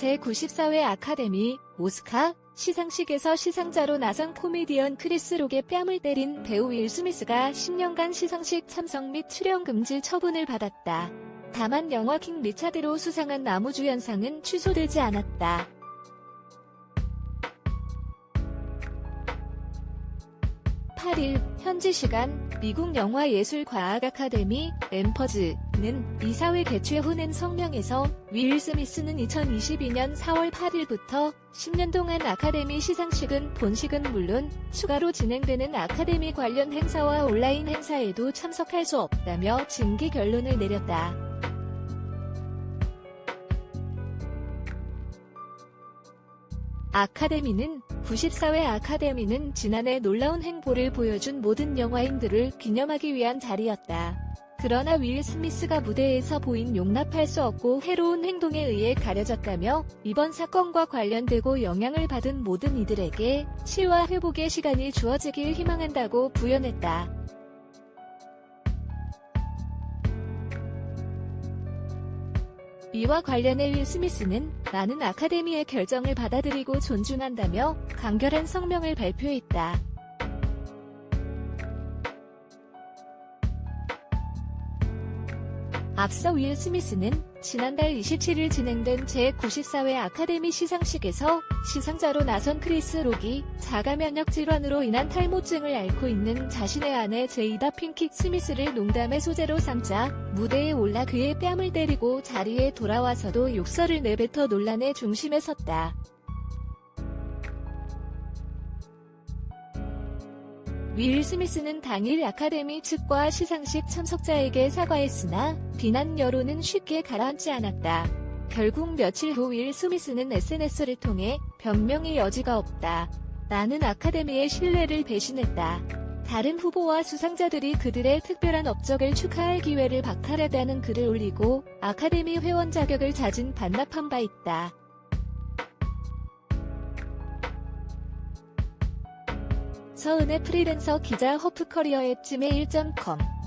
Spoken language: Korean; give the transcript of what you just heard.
제94회 아카데미 오스카 시상식에서 시상자로 나선 코미디언 크리스 록의 뺨을 때린 배우 윌 스미스가 10년간 시상식 참석 및 출연 금지 처분을 받았다. 다만 영화 킹 리차드로 수상한 나무주연상은 취소되지 않았다. 8일 현지 시간 미국 영화예술과학 아카데미 엠퍼즈는 이사회 개최 후낸 성명에서 윌 스미스는 2022년 4월 8일부터 10년 동안 아카데미 시상식은 본식은 물론 추가로 진행되는 아카데미 관련 행사와 온라인 행사에도 참석할 수 없다며 징계 결론을 내렸다. 아카데미는 94회 아카데미는 지난해 놀라운 행보를 보여준 모든 영화인들을 기념하기 위한 자리였다. 그러나 윌 스미스가 무대에서 보인 용납할 수 없고 해로운 행동에 의해 가려졌다며 이번 사건과 관련되고 영향을 받은 모든 이들에게 치유와 회복의 시간이 주어지길 희망한다고 부연했다. 이와 관련해 윌 스미스는 나는 아카데미의 결정을 받아들이고 존중한다며 간결한 성명을 발표했다. 앞서 윌 스미스는 지난달 27일 진행된 제94회 아카데미 시상식에서 시상자로 나선 크리스 록이 자가 면역 질환으로 인한 탈모증을 앓고 있는 자신의 아내 제이다 핑킥 스미스를 농담의 소재로 삼자 무대에 올라 그의 뺨을 때리고 자리에 돌아와서도 욕설을 내뱉어 논란의 중심에 섰다. 윌 스미스는 당일 아카데미 측과 시상식 참석자에게 사과했으나 비난 여론은 쉽게 가라앉지 않았다. 결국 며칠 후 윌 스미스는 SNS를 통해 변명의 여지가 없다. 나는 아카데미의 신뢰를 배신했다. 다른 후보와 수상자들이 그들의 특별한 업적을 축하할 기회를 박탈하다는 글을 올리고 아카데미 회원 자격을 자진 반납한 바 있다. 서은의 프리랜서 기자 허프커리어 앱 gmail.com